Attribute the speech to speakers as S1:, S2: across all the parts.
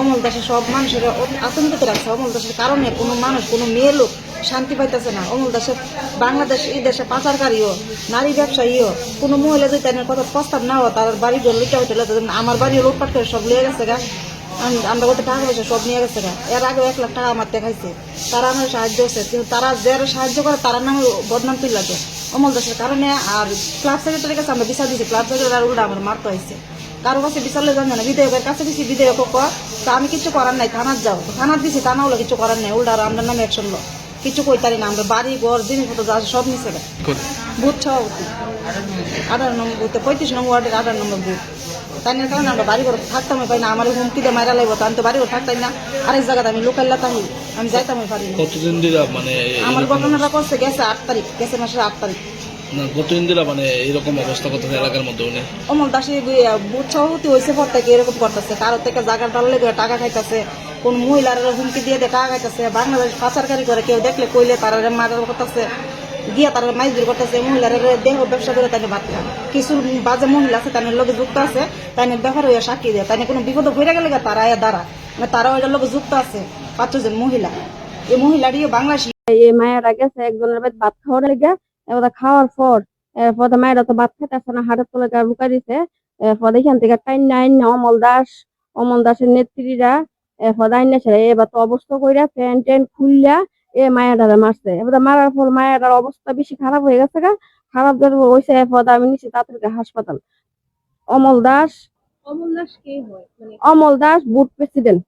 S1: অমল দাসের সব মানুষের আতঙ্কিত রাখছে অমল দাসের কারণে কোনো মানুষ, কোনো মেয়ে লোক শান্তি পাইতেছে না। অমল দাসের বাংলাদেশ, এই দেশে পাচারকারীও, নারী ব্যবসায়ীও, কোনো মহিলা যদি তাদের কথা প্রস্তাব না হয়, তার বাড়ি ঘর লুটা হইতে। আমার বাড়ি লুটপাট করে সব লিয়ে গেছে গা। আমরা বলতে টাকা পয়সা সব নিয়ে গেছে গা। এর আগে এক লাখ টাকা আমার দেখাইছে তারা আমার সাহায্য করছে, কিন্তু তারা যারা সাহায্য করে তারা নামে বদনাম তুই লাগে। অমল দাসের কারণে আর ক্লাব সেক্রেটারির কাছে আমরা বিচার দিয়েছি ক্লাব সেক্রেটারি আর উল্টা আমার মারতে হয়েছে কারও কাছে বিচারলে জানে না বিধেয়কের কাছে দিছি বিধেয়ক কর তা আমি কিছু করার নাই থানার যাও। থানার দিছি থানা হলো কিছু করার নাই উল্টা আমরা নামে অ্যাকশন লো কিছু কইতারি না আমরা বাড়ি ঘর জিনিসপত্র যা সব নিচে গেছে বুথ সভাপতি। আঠারো নম্বর বুথে পঁয়ত্রিশ নম্বর ওয়ার্ডের আঠারো নম্বর বুথ। তাই না কারণে আমরা বাড়ি ঘর থাকতাম পাই না আমার হুমকি দিয়ে মারা লাগবো তো আমি তো বাড়ি ঘর থাকতাম না। আরেক জায়গাতে আমি লোকাল লাতামি আমি যাইতাম পারি না।
S2: কতদিন দিলা মানে
S1: আমার ঘটনাটা করছে গেছে আট তারিখ গেছে মাসের আট তারিখ।
S2: না কতদিন দিলা মানে এরকম অবস্থা করতেছে এলাকার মধ্যে উনি।
S1: অমল দাসে বুথ সভাপতি হয়েছে পর থেকে এরকম করতেছে। কারও থেকে জায়গা ডাললে করে টাকা খাইতেছে। কোন মহিলার হুমকি দিয়ে দিয়ে টাকা খাইতেছে। বাংলাদেশ পাচারকারী করে কেউ দেখলে কইলে তারা মার্ডার করতেছে। গিয়া তারা মাইজুর করতেছে। মহিলার দেহ ব্যবসা করে তাই ভাত খান কিছু বাজে মহিলা আছে লোকে যুক্ত আছে। তাই ব্যবহার হইয়া সাক্ষী দেয়। তাই কোনো বিপদ হয়ে গেলে তারা এ দ্বারা মানে তারা ওইটার লোকে যুক্ত আছে। পাঁচজন মহিলা। এই মহিলাটিও বাংলাদেশি।
S3: এই মায়েরা গেছে একজনের ভাত খাওয়ার লেগে। এবার খাওয়ার পর এরপর মায়েরা তো ভাত খাইতেছে না হাটের তলে লুকাই দিছে। এরপর এখান থেকে টাইন নাইন অমল দাস অমল দাসের নেত্রীরা এরপর আইন ছেড়ে এবার তো অবস্থা কইরা প্যান্ট ট্যান্ট খুললা এ মায়েরারে মারছে। এবার মারার পর মায়েরার অবস্থা বেশি খারাপ হয়ে গেছে গা। খারাপ ধরে হয়েছে এরপর আমি নিচে তাড়াতাড়ি হাসপাতাল। অমল দাস
S4: অমল দাস কে হয়? মানে
S3: অমল দাস বুথ প্রেসিডেন্ট।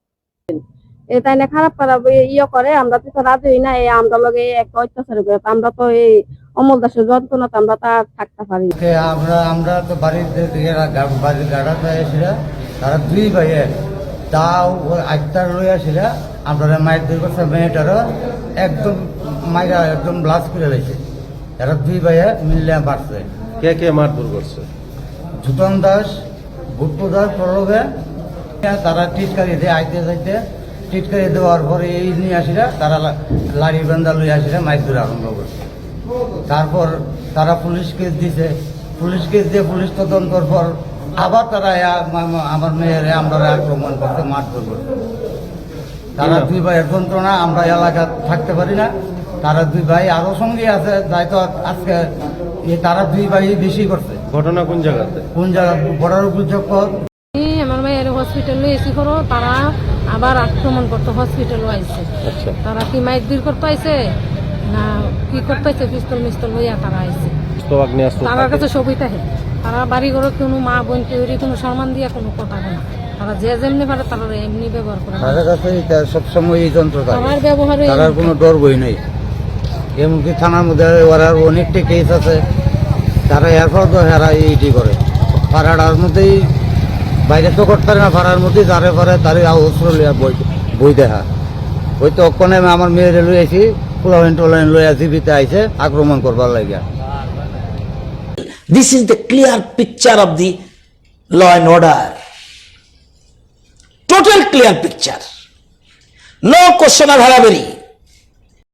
S3: তাই না খারাপ খারাপ ইয়ে করে আমরা তো রাজি হই না এই আমরা লগে এক অত্যাচার করে তো আমরা তো এই অমল দাসের যন্ত্রণা তো আমরা তার থাকতে পারি
S5: আমরা আমরা তো বাড়ির দিকে বাড়ির গাড়াতে এসেছিল তারা দুই ভাইয়ে তাও ওই আটটার লই আসিল আমরা মায়ের দুই বছর মেয়েটারও একদম মায়েরা একদম ব্লাস করে লেছে এরা দুই ভাইয়ে মিললে বাড়ছে
S6: কে কে মারধর করছে?
S5: জুতন দাস ভুট্টু দাস প্রলোভে তারা টিটকারি দিয়ে আইতে যাইতে। টিটকারি দেওয়ার পরে এই নিয়ে আসিরা তারা লাড়ি বান্ধা লই আসিরা মাইক ধরে আরম্ভ করছে তারপর তারা পুলিশ কেস দিছে। পুলিশ কেস দিয়ে পুলিশ তদন্তর পর আবার তারা আমার মেয়ের আমরা আক্রমণ করতে মারধর করছে তারা দুই ভাইয়ের যন্ত্রণা আমরা এলাকা থাকতে পারি না। তারা দুই ভাই আরও সঙ্গে আছে তাই তো আজকে তারা দুই ভাই বেশি করছে।
S6: ঘটনা কোন জায়গাতে?
S5: কোন জায়গা? বর্ডার উপযোগ
S4: এই আমার মেয়ের হসপিটালে এসে করো তারা আবার আক্রমণ করতে হসপিটাল আইছে
S6: আচ্ছা।
S4: তারা কি মাইক দূর করতে আইছে না কি করতে আইছে পিস্তল মিস্তল লইয়া তারা আইছে। তার। কাছে সবই থাকে। তারা বাড়ি ঘরে কোনো মা বোন কেউরি কোনো সম্মান দিয়া কোনো কথা বলে না। তারা যে যেমনি পারে তারা এমনি ব্যবহার করে।
S5: তাদের কাছে সবসময় এই যন্ত্র
S4: আমার ব্যবহারে
S5: তার কোনো ডর বই নেই। এমনকি থানার মধ্যে ওরা অনেকটা কেস আছে। তারা এরপর তো হেরা এইটি করে। পাড়ার মধ্যেই বাইরে তো করতে পারে না পাড়ার মধ্যেই তারে পারে তারে অস্ত্র লিয়া বই বই দেখা ওই তো অক্ষণে আমার মেয়েরে লই আইছি পোলাইন টোলাইন লইয়া জীবিতে আইছে, আক্রমণ করবার লাগিয়া
S7: This is the clear picture of the law and order. Total clear picture. No question of hurry.